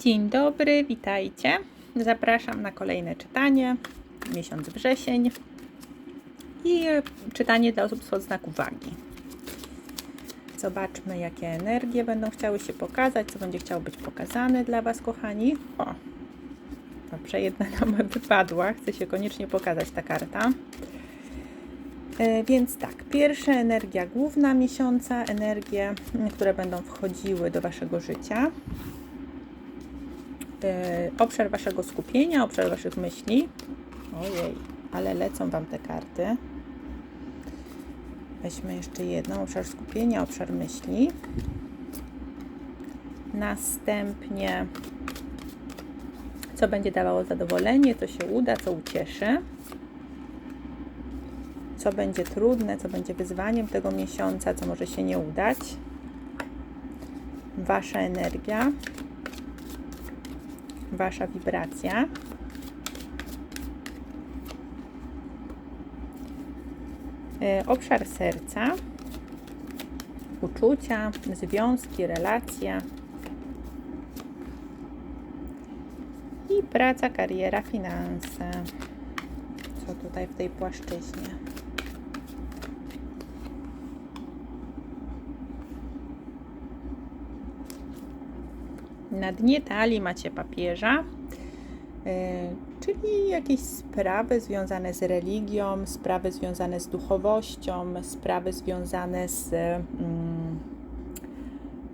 Dzień dobry, witajcie. Zapraszam na kolejne czytanie. Miesiąc wrzesień i czytanie dla osób z odznaku wagi. Zobaczmy, jakie energie będą chciały się pokazać, co będzie chciało być pokazane dla Was, kochani. O, dobrze, jedna nam wypadła. Chce się koniecznie pokazać ta karta. E, Więc tak, pierwsza energia główna miesiąca, energie, które będą wchodziły do Waszego życia obszar waszego skupienia, obszar waszych myśli. Ojej, ale lecą wam te karty. Weźmy jeszcze jedną, obszar skupienia, obszar myśli. Następnie, co będzie dawało zadowolenie, co się uda, co ucieszy. Co będzie trudne, co będzie wyzwaniem tego miesiąca, co może się nie udać. Wasza energia, Wasza wibracja. E, Obszar serca, uczucia, związki, relacje i praca, kariera, finanse. Co tutaj w tej płaszczyźnie? Na dnie talii macie papieża, e, czyli jakieś sprawy związane z religią, sprawy związane z duchowością, sprawy związane z mm,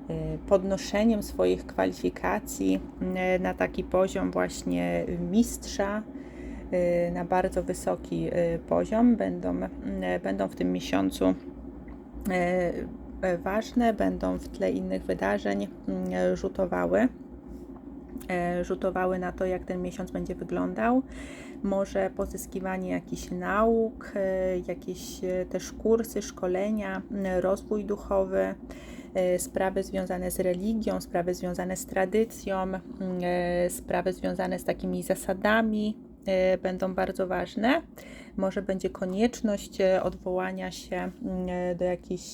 e, podnoszeniem swoich kwalifikacji e, na taki poziom właśnie mistrza, na bardzo wysoki poziom. Będą, będą w tym miesiącu ważne, będą w tle innych wydarzeń mm, rzutowały e, rzutowały na to, jak ten miesiąc będzie wyglądał. Może pozyskiwanie jakichś nauk, e, jakieś e, też kursy, szkolenia, rozwój duchowy, e, sprawy związane z religią, sprawy związane z tradycją, e, sprawy związane z takimi zasadami e, będą bardzo ważne. Może będzie konieczność e, odwołania się m, e, do jakichś,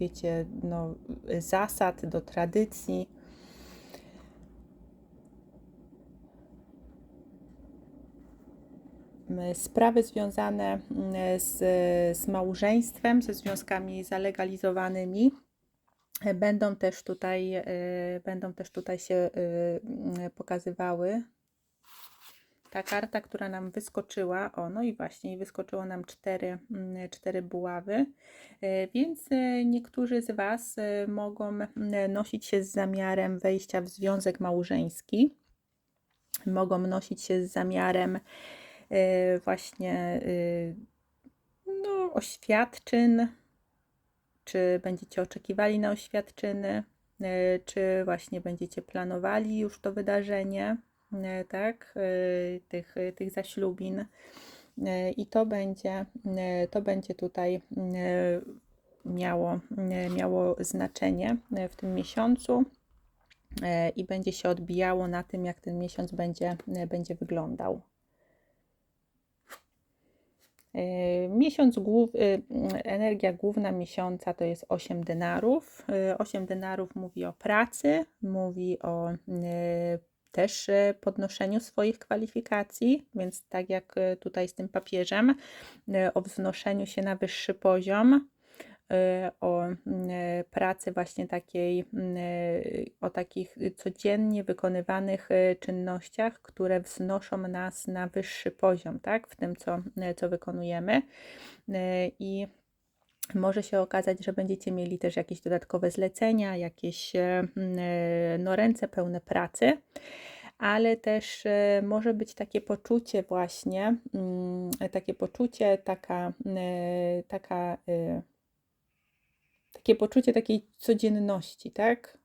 wiecie, no, zasad, do tradycji. sprawy związane m, z, z małżeństwem, ze związkami zalegalizowanymi. Będą też tutaj, będą też tutaj się e, m, pokazywały. Ta karta, która nam wyskoczyła, o no i właśnie, wyskoczyło nam cztery, mm, cztery buławy, E, więc e, niektórzy z Was e, mogą nosić się z zamiarem wejścia w związek małżeński, mogą nosić się z zamiarem właśnie no, oświadczyn, czy będziecie oczekiwali na oświadczyny, czy właśnie będziecie planowali już to wydarzenie, tak, e, tych, tych zaślubin. E, I to będzie, e, to będzie tutaj e, miało, e, miało znaczenie e, w tym miesiącu e, i będzie się odbijało na tym, jak ten miesiąc będzie, e, będzie wyglądał. E, Miesiąc głów, e, energia główna miesiąca to jest 8 denarów. E, 8 denarów mówi o pracy, mówi o e, też e, podnoszeniu swoich kwalifikacji, więc tak jak e, tutaj z tym papieżem, e, o wznoszeniu się na wyższy poziom, o pracy właśnie takiej, o takich codziennie wykonywanych czynnościach, które wznoszą nas na wyższy poziom, tak, w tym, co, co wykonujemy. I może się okazać, że będziecie mieli też jakieś dodatkowe zlecenia, jakieś no, ręce pełne pracy, ale też e, może być takie poczucie właśnie, mm, takie poczucie, taka, e, taka, e, takie poczucie takiej codzienności, tak?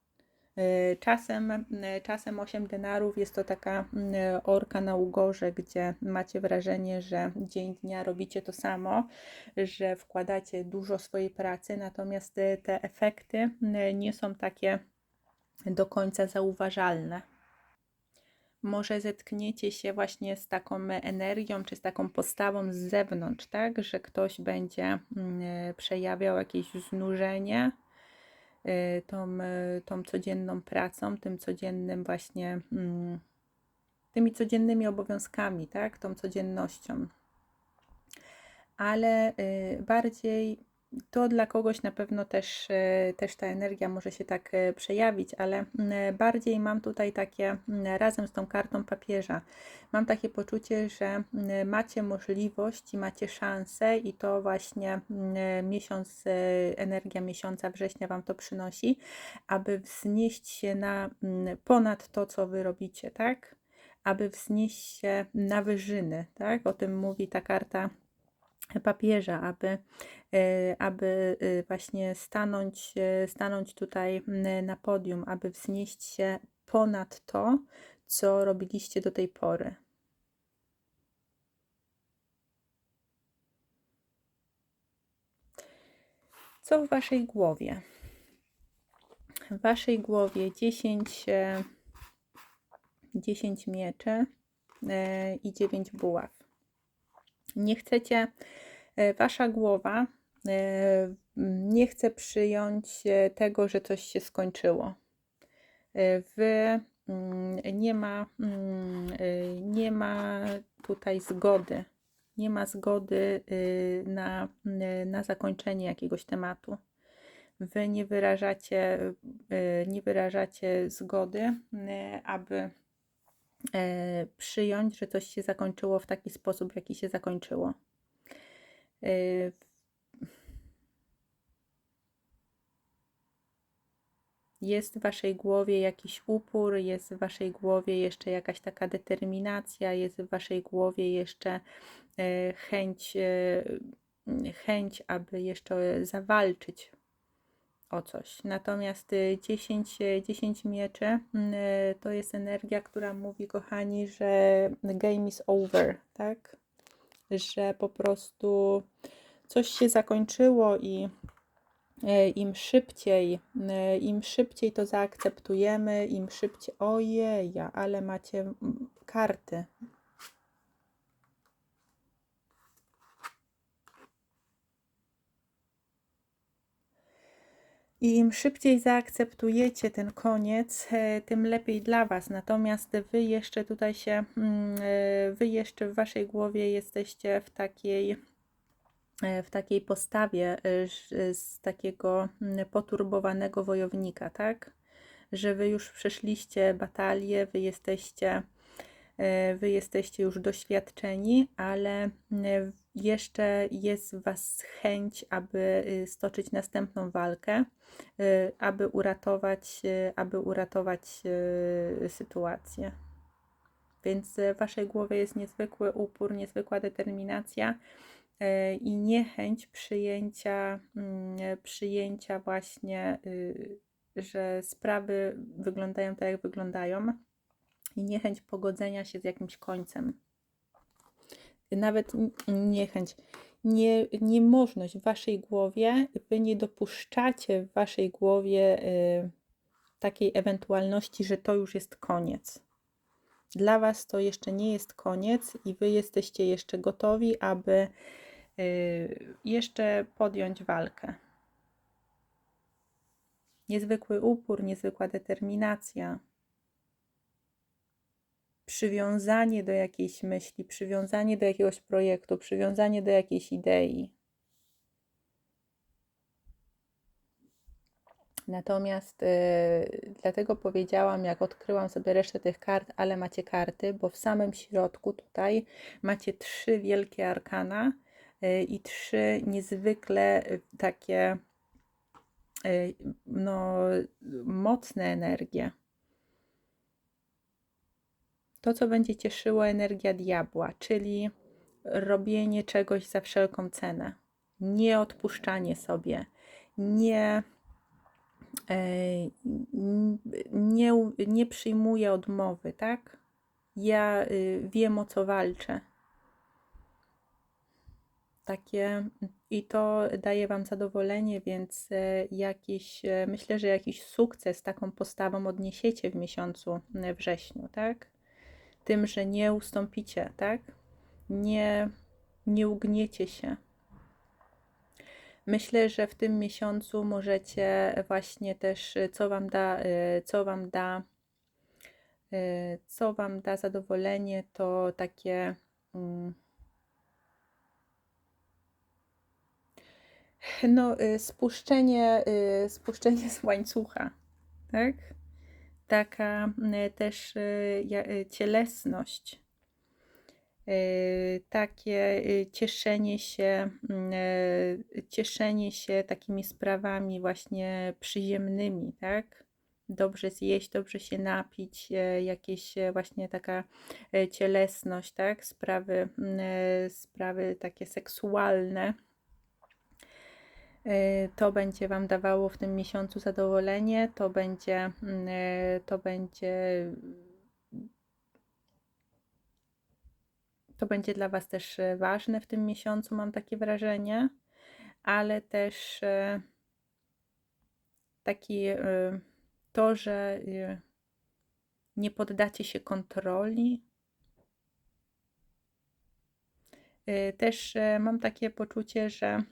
Czasem, czasem 8 denarów jest to taka mm, orka na ugorze, gdzie macie wrażenie, że dzień dnia robicie to samo, że wkładacie dużo swojej pracy, natomiast te efekty mm, nie są takie do końca zauważalne. Może zetkniecie się właśnie z taką energią, czy z taką postawą z zewnątrz, tak? Że ktoś będzie mm, przejawiał jakieś znużenie, y, tą, y, tą codzienną pracą, tym codziennym właśnie, mm, tymi codziennymi obowiązkami, tak, tą codziennością. Ale bardziej to dla kogoś na pewno też, e, też ta energia może się tak e, przejawić, ale mm, bardziej mam tutaj takie, mm, razem z tą kartą papieża, mam takie poczucie, że mm, macie możliwość macie szansę i to właśnie miesiąc, e, energia miesiąca września Wam to przynosi, aby wznieść się na ponad to, co Wy robicie, tak? Aby wznieść się na wyżyny, tak? O tym mówi ta karta papieża, aby, e, aby e, właśnie stanąć, e, stanąć tutaj na podium, aby wznieść się ponad to, co robiliście do tej pory. Co w waszej głowie? W waszej głowie 10, 10 mieczy i 9 buław nie chcecie, e, wasza głowa e, nie chce przyjąć e, tego, że coś się skończyło. Wy mm, nie ma, mm, nie ma tutaj zgody. Nie ma zgody na, na zakończenie jakiegoś tematu. Wy nie wyrażacie, nie wyrażacie zgody, aby przyjąć, że coś się zakończyło w taki sposób, w jaki się zakończyło. E, jest w waszej głowie jakiś upór, jest w waszej głowie jeszcze jakaś taka determinacja, jest w waszej głowie jeszcze e, chęć, chęć, aby jeszcze zawalczyć o coś. Natomiast 10, y, 10 y, mieczy y, to jest energia, która mówi, kochani, że game is over, tak? Że po prostu coś się zakończyło i im szybciej, im szybciej to zaakceptujemy, im szybciej, ojej, ale macie karty, I im szybciej zaakceptujecie ten koniec, e, tym lepiej dla Was. Natomiast Wy jeszcze tutaj się, mm, e, Wy jeszcze w Waszej głowie jesteście w takiej, e, w takiej postawie z takiego mm, poturbowanego wojownika, tak? Że Wy już przeszliście batalię, Wy jesteście, Wy jesteście już doświadczeni, ale jeszcze jest w Was chęć, aby y, stoczyć następną walkę, y, aby uratować, y, aby uratować sytuację. Więc w Waszej głowie jest niezwykły upór, niezwykła determinacja i niechęć przyjęcia, mm, przyjęcia właśnie, że sprawy wyglądają tak, jak wyglądają i niechęć pogodzenia się z jakimś końcem nawet niechęć, nie, niemożność w waszej głowie, wy nie dopuszczacie w waszej głowie y, takiej ewentualności, że to już jest koniec. Dla was to jeszcze nie jest koniec i wy jesteście jeszcze gotowi, aby y, jeszcze podjąć walkę. Niezwykły upór, niezwykła determinacja, przywiązanie do jakiejś myśli, przywiązanie do jakiegoś projektu, przywiązanie do jakiejś idei. Natomiast y, dlatego powiedziałam, jak odkryłam sobie resztę tych kart, ale macie karty, bo w samym środku tutaj macie trzy wielkie arkana y, i trzy niezwykle y, takie y, no, mocne energie to, co będzie cieszyło energia diabła, czyli robienie czegoś za wszelką cenę, nie odpuszczanie sobie, nie, e, nie, nie przyjmuję odmowy, tak? Ja y, wiem o co walczę. Takie i to daje Wam zadowolenie, więc e, jakiś, e, myślę, że jakiś sukces taką postawą odniesiecie w miesiącu wrześniu, tak? Tym, że nie ustąpicie, tak? Nie, nie ugniecie się. Myślę, że w tym miesiącu możecie właśnie też, co Wam da, y, co Wam da, y, co Wam da zadowolenie, to takie. mm, No, y, spuszczenie, spuszczenie z łańcucha, tak? Taka y, też y, ja- y, cielesność, takie cieszenie się, mm, cieszenie się takimi sprawami właśnie przyziemnymi, tak? Dobrze zjeść, dobrze się napić, e, jakieś e, właśnie taka e, cielesność, tak? Sprawy, mm, e, sprawy takie seksualne. E, To będzie Wam dawało w tym miesiącu zadowolenie, to będzie, mm, e, to będzie, to będzie dla Was też e, ważne w tym miesiącu, mam takie wrażenie, ale też taki to, że nie poddacie się kontroli. Też mam takie poczucie, że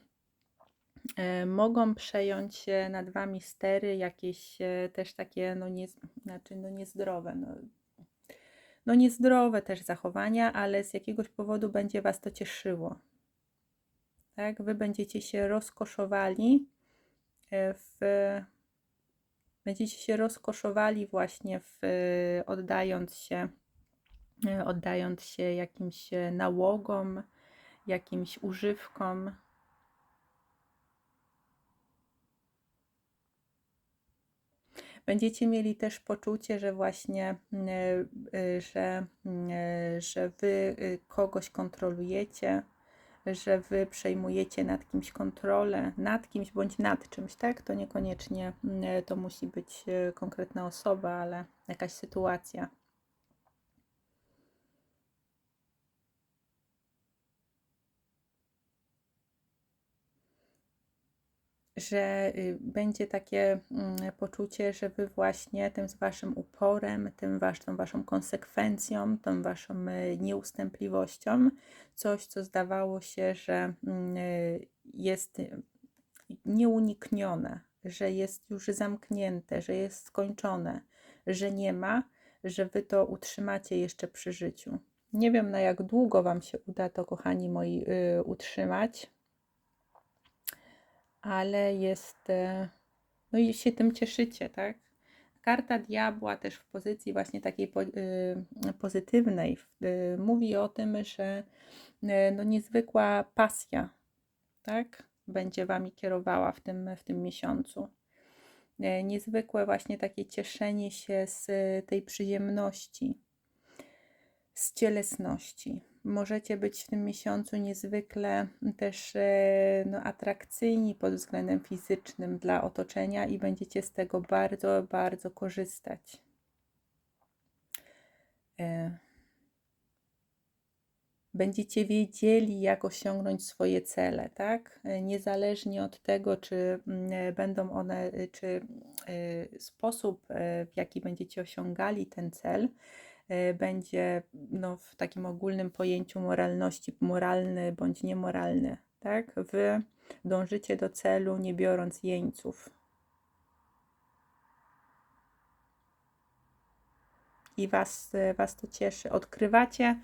mogą przejąć e, nad wami stery jakieś e, też takie, no, nie, znaczy, no niezdrowe, no, no niezdrowe też zachowania, ale z jakiegoś powodu będzie was to cieszyło. Tak? Wy będziecie się rozkoszowali e, w będziecie się rozkoszowali właśnie w e, oddając się e, oddając się jakimś e, nałogom, jakimś używkom. Będziecie mieli też poczucie, że właśnie, mm, e, e, że, mm, e, że wy y, kogoś kontrolujecie, że wy przejmujecie nad kimś kontrolę, nad kimś bądź nad czymś, tak? To niekoniecznie mm, to musi być konkretna osoba, ale jakaś sytuacja. Że y, będzie takie mm, poczucie, że wy właśnie tym z waszym uporem, tym wasz, tą waszą konsekwencją, tą waszą y, nieustępliwością, coś, co zdawało się, że mm, y, jest nieuniknione, że jest już zamknięte, że jest skończone, że nie ma, że wy to utrzymacie jeszcze przy życiu. Nie wiem, na jak długo Wam się uda to, kochani moi, utrzymać, ale jest, e, no i się tym cieszycie, tak? Karta diabła też w pozycji właśnie takiej y, pozytywnej y, mówi o tym, że y, no niezwykła pasja, tak? Będzie Wami kierowała w tym, w tym miesiącu. Y, Niezwykłe właśnie takie cieszenie się z tej przyjemności, z cielesności możecie być w tym miesiącu niezwykle też e, no, atrakcyjni pod względem fizycznym dla otoczenia i będziecie z tego bardzo, bardzo korzystać. E, będziecie wiedzieli, jak osiągnąć swoje cele, tak? E, niezależnie od tego, czy mm, będą one, czy sposób, w jaki będziecie osiągali ten cel, będzie no, w takim ogólnym pojęciu moralności moralny bądź niemoralny. Tak? Wy dążycie do celu, nie biorąc jeńców. I was, was to cieszy. Odkrywacie,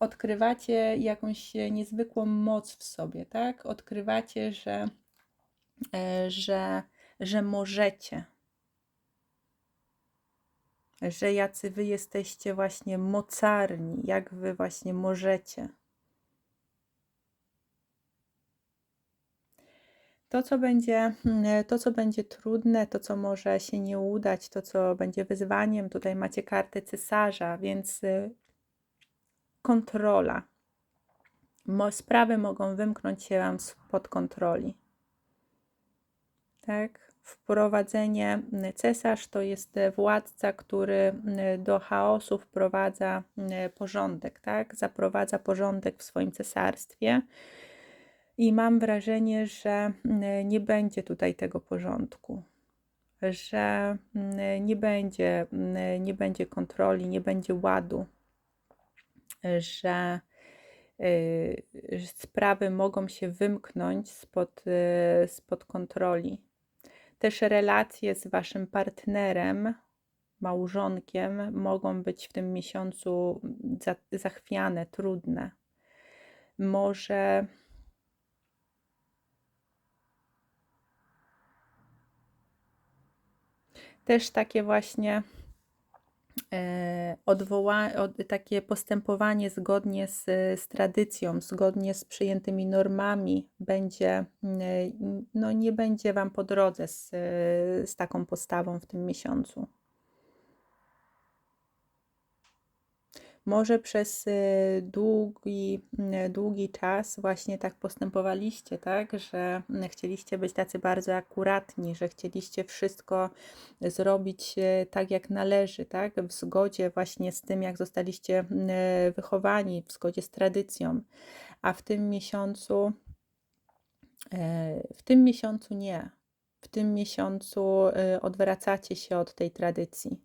odkrywacie jakąś niezwykłą moc w sobie, tak? Odkrywacie, że, e, że, że możecie że jacy wy jesteście właśnie mocarni, jak wy właśnie możecie. To co, będzie, mm, to, co będzie trudne, to, co może się nie udać, to, co będzie wyzwaniem, tutaj macie kartę cesarza, więc y, kontrola. Sprawy mogą wymknąć się Wam spod kontroli. Tak? Wprowadzenie. Cesarz to jest władca, który do chaosu wprowadza porządek, tak? Zaprowadza porządek w swoim cesarstwie. I mam wrażenie, że nie będzie tutaj tego porządku, że nie będzie, nie będzie kontroli, nie będzie ładu, że y, sprawy mogą się wymknąć spod, y, spod kontroli. Też relacje z waszym partnerem, małżonkiem mogą być w tym miesiącu za, zachwiane, trudne. Może też takie właśnie odwoła, od, takie postępowanie zgodnie z, z tradycją, zgodnie z przyjętymi normami będzie, mm, no nie będzie Wam po drodze z, z taką postawą w tym miesiącu. Może przez y, długi, y, długi czas właśnie tak postępowaliście, tak, że chcieliście być tacy bardzo akuratni, że chcieliście wszystko zrobić y, tak, jak należy, tak, w zgodzie właśnie z tym, jak zostaliście wychowani, w zgodzie z tradycją. A w tym miesiącu, w tym miesiącu nie. W tym miesiącu odwracacie się od tej tradycji.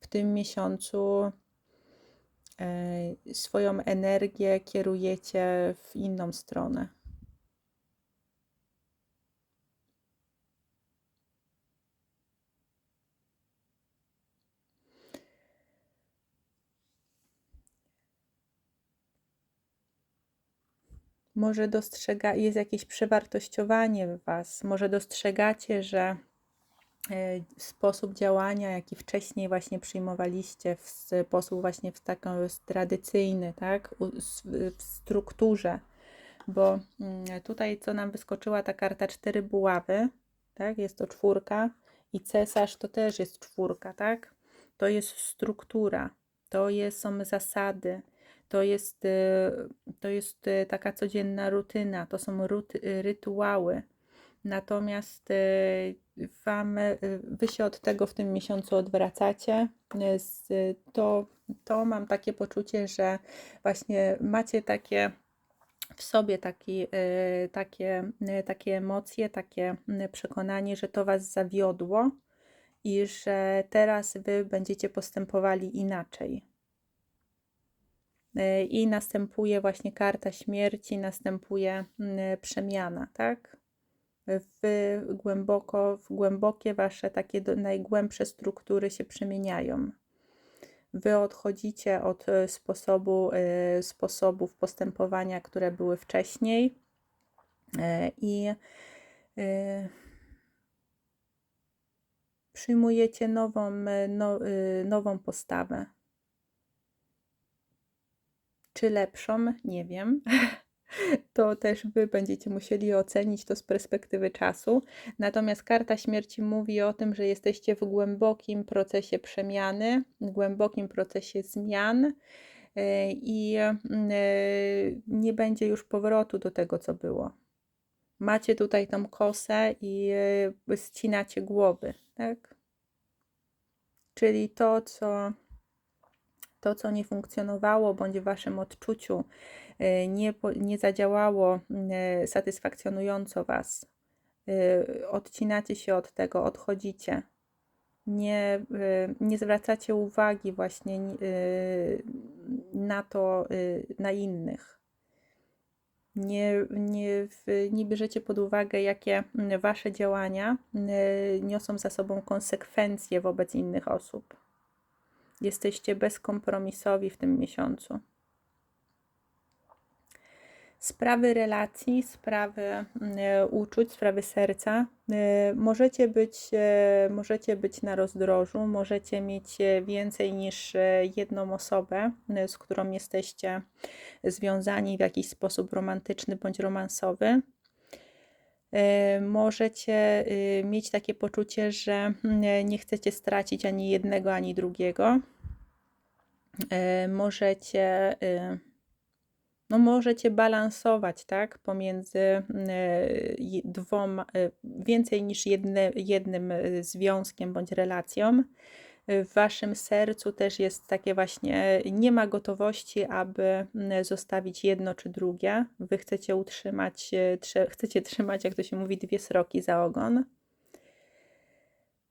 W tym miesiącu E, swoją energię kierujecie w inną stronę. Może dostrzega, jest jakieś przewartościowanie w Was, może dostrzegacie, że E, sposób działania, jaki wcześniej właśnie przyjmowaliście, w sposób właśnie w taką tradycyjny, tak, w strukturze, bo mm, tutaj co nam wyskoczyła ta karta cztery buławy, tak, jest to czwórka i cesarz to też jest czwórka, tak, to jest struktura, to jest, są zasady, to jest, y, to jest y, taka codzienna rutyna, to są rytuały, Natomiast y, wam, y, wy się od tego w tym miesiącu odwracacie. To, to mam takie poczucie, że właśnie macie takie w sobie taki, y, takie, takie emocje, takie przekonanie, że to was zawiodło i że teraz wy będziecie postępowali inaczej. I następuje właśnie karta śmierci, następuje przemiana, tak? W głęboko, w głębokie wasze takie najgłębsze struktury się przemieniają. Wy odchodzicie od e, sposobu, y, sposobów postępowania, które były wcześniej y, i przyjmujecie nową, no, nową postawę. Czy lepszą? Nie wiem. to też Wy będziecie musieli ocenić to z perspektywy czasu. Natomiast karta śmierci mówi o tym, że jesteście w głębokim procesie przemiany, głębokim procesie zmian e, i e, nie będzie już powrotu do tego, co było. Macie tutaj tą kosę i e, ścinacie głowy, tak? Czyli to, co to, co nie funkcjonowało, bądź w Waszym odczuciu e, nie, nie zadziałało e, satysfakcjonująco Was, e, odcinacie się od tego, odchodzicie. Nie, nie zwracacie uwagi właśnie na to, na innych. Nie, nie, nie bierzecie pod uwagę, jakie wasze działania niosą za sobą konsekwencje wobec innych osób. Jesteście bezkompromisowi w tym miesiącu. Sprawy relacji, sprawy e, uczuć, sprawy serca. E, możecie być, e, możecie być na rozdrożu, możecie mieć więcej niż jedną osobę, z którą jesteście związani w jakiś sposób romantyczny bądź romansowy możecie mieć takie poczucie, że mm, nie chcecie stracić ani jednego, ani drugiego. Możecie, no możecie balansować, tak, pomiędzy dwoma, więcej niż jedne, jednym związkiem bądź relacją w waszym sercu też jest takie właśnie, nie ma gotowości, aby mm, zostawić jedno czy drugie. Wy chcecie utrzymać, e, chcecie trzymać, jak to się mówi, dwie sroki za ogon.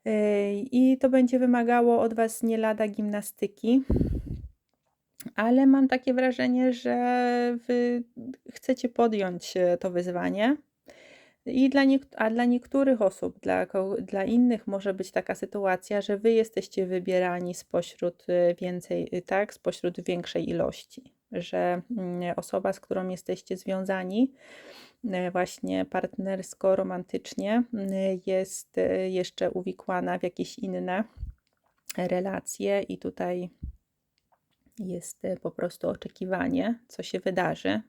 E, I to będzie wymagało od was nie lada gimnastyki. ale mam takie wrażenie, że wy chcecie podjąć e, to wyzwanie. I dla a dla niektórych osób, dla, dla innych może być taka sytuacja, że wy jesteście wybierani spośród y, więcej, y, tak, spośród większej ilości, że mm, osoba, z którą jesteście związani, y, właśnie partnersko, romantycznie, jest jeszcze uwikłana w jakieś inne relacje i tutaj jest po prostu oczekiwanie, co się wydarzy.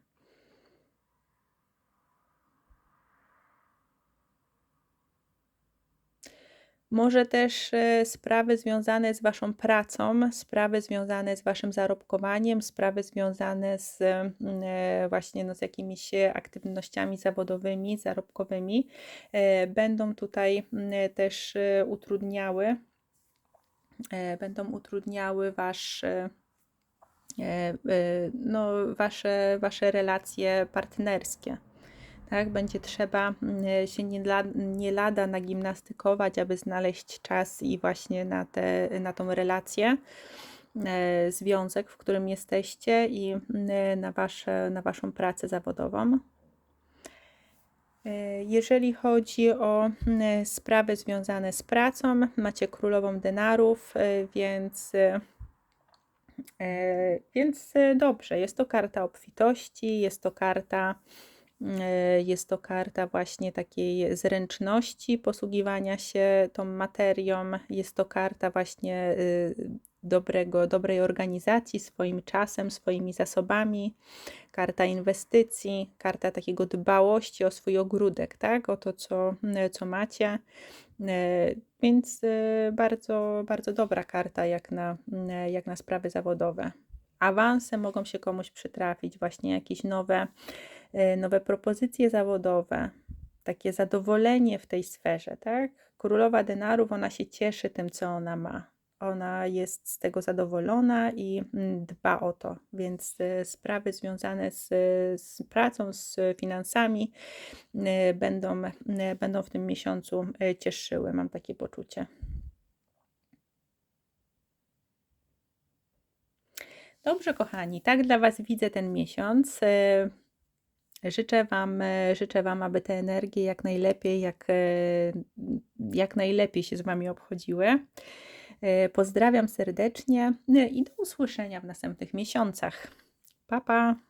Może też e, sprawy związane z Waszą pracą, sprawy związane z Waszym zarobkowaniem, sprawy związane z mm, e, właśnie no, z jakimiś aktywnościami zawodowymi, zarobkowymi, e, będą tutaj mm, też utrudniały, będą utrudniały Wasz, no, wasze, wasze relacje partnerskie tak? Będzie trzeba mm, się nie, nie lada nagimnastykować, aby znaleźć czas i właśnie na, te, na tą relację, e, związek, w którym jesteście i mm, na, wasze, na Waszą pracę zawodową. E, Jeżeli chodzi o mm, sprawy związane z pracą, macie królową denarów, e, więc, więc dobrze. Jest to karta obfitości, jest to karta Jest to karta właśnie takiej zręczności posługiwania się tą materią. Jest to karta właśnie y, dobrego, dobrej organizacji swoim czasem, swoimi zasobami, karta inwestycji, karta takiego dbałości o swój ogródek, tak? o to, co, co macie. E, Więc y, bardzo, bardzo dobra karta jak na, jak na sprawy zawodowe. Awanse mogą się komuś przytrafić, właśnie jakieś nowe E, nowe propozycje zawodowe, takie zadowolenie w tej sferze, tak? Królowa denarów, ona się cieszy tym, co ona ma. Ona jest z tego zadowolona i mm, dba o to, więc e, sprawy związane z, z pracą, z finansami e, będą, będą w tym miesiącu cieszyły, mam takie poczucie. Dobrze, kochani, tak dla Was widzę ten miesiąc. Życzę Wam, e, życzę Wam, aby te energie jak najlepiej, jak, e, jak najlepiej się z Wami obchodziły. E, pozdrawiam serdecznie i do usłyszenia w następnych miesiącach. Pa, pa!